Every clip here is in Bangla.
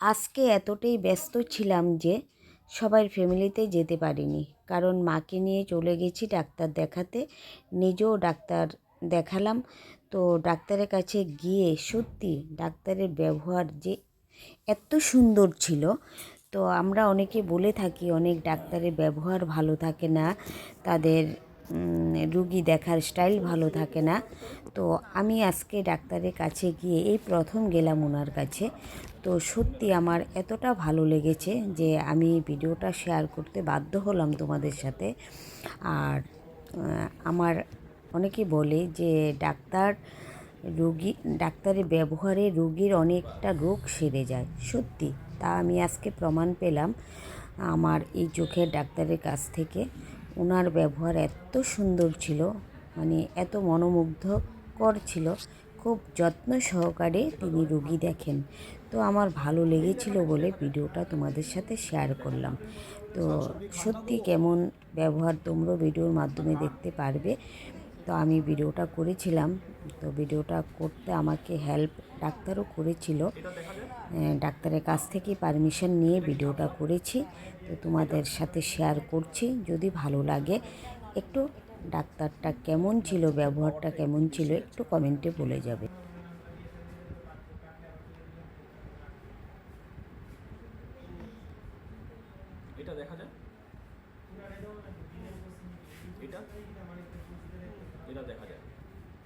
আজকে এতটাই ব্যস্ত ছিলাম যে সবার ফ্যামিলিতে যেতে পারিনি। কারণ মাকে নিয়ে চলে গেছি ডাক্তার দেখাতে, নিজেও ডাক্তার দেখালাম। তো ডাক্তারের কাছে গিয়ে সত্যি ডাক্তারের ব্যবহার যে এত সুন্দর ছিল, তো আমরা অনেকে বলে থাকি অনেক ডাক্তারের ব্যবহার ভালো থাকে না, তাদের রুগী দেখার স্টাইল ভালো থাকে না। তো আমি আজকে ডাক্তারের কাছে গিয়ে এই প্রথম গেলাম ওনার কাছে। তো সত্যি আমার এতটা ভালো লেগেছে যে আমি ভিডিওটা শেয়ার করতে বাধ্য হলাম তোমাদের সাথে। আর আমার অনেকে বলে যে ডাক্তার রোগী, ডাক্তারের ব্যবহারে রোগীর অনেকটা রোগ সেরে যায়। সত্যি, তা আমি আজকে প্রমাণ পেলাম আমার এই চোখের ডাক্তারের কাছ থেকে। ওনার ব্যবহার এত সুন্দর ছিল মানে এত মনোমুগ্ধকর ছিল। খুব যত্ন সহকারে তিনি রুগী দেখেন। তো আমার ভালো লেগেছিল বলে ভিডিওটা তোমাদের সাথে শেয়ার করলাম। তো সত্যি কেমন ব্যবহার তোমরা ভিডিওর মাধ্যমে দেখতে পারবে। তো আমি ভিডিওটা করেছিলাম। তো ভিডিওটা করতে আমাকে হেল্প ডাক্তারও করেছিল। ডাক্তারের কাছ থেকে পারমিশন নিয়ে ভিডিওটা করেছি। তো তোমাদের সাথে শেয়ার করছি। যদি ভালো লাগে, একটু ডাক্তারটা কেমন ছিল, ব্যবহারটা কেমন ছিল, একটু কমেন্টে বলে যাবে। এটা দেখা যায় এটা? এটা দেখা যায়।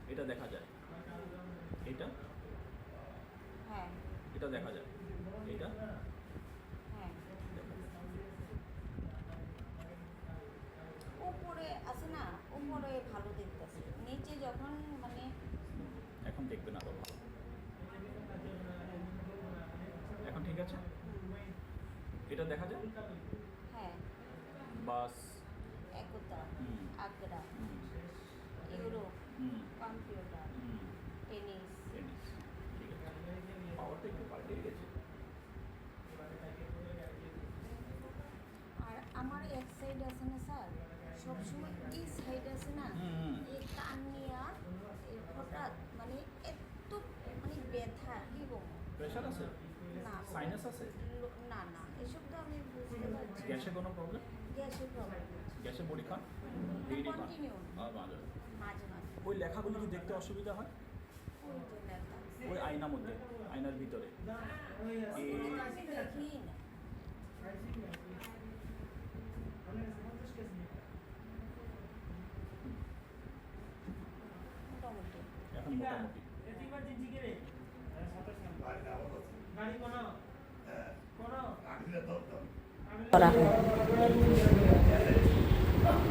এটা দেখা যায়। এটা? হ্যাঁ। এটা দেখা যায়। এটা? হ্যাঁ। উপরে আছে না? উপরে ভালো দেখতেছে। নিচে যখন মানে এখন দেখবেন আরও ভালো এখন ঠিক আছে? এটা দেখা যায়? হ্যাঁ। বাস। কম্পিউটার টেনিস টেনিস ঠিক আছে? পাওয়ারটা একটু পাল্টে গেছে আর আমার এক সাইড আছে না। স্যার সবসময় এই সাইড আছে? না। এই কান নিয়া হঠাৎ মানে এত মানে ব্যথা কি বলব প্রেশার আছে? না সাইনাস আছে? না না এসব তো আমি বুঝতে পারছি গ্যাসে কোনো প্রবলেম গ্যাসের প্রবলেম গ্যাসে বড়ি খান কন্টিনিউ মাঝে মাঝে। ওই লেখাগুলো কি দেখতে অসুবিধা হয়? ওই আয়নার মধ্যে, আয়নার ভিতরে।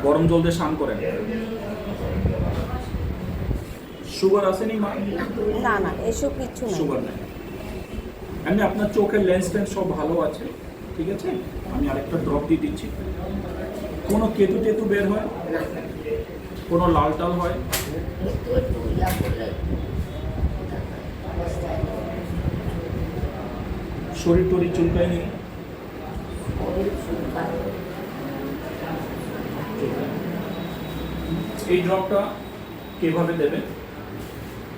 গরম জল দিয়ে স্নান করেন সুগার আসেনি মা? না না এসব কিছু না সুগার নেই। এমনি আপনার চোখের লেন্স টেন্স সব ভালো আছে ঠিক আছে? আমি আরেকটা ড্রপ দিয়ে দিচ্ছি। কোনো কেতু টেতু বের হয়? কোনো লাল টাল হয়? শরীর টরীর চুলকায় নেই এই ড্রপটা কীভাবে দেবে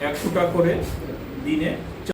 এক ফোঁটা করে দিনে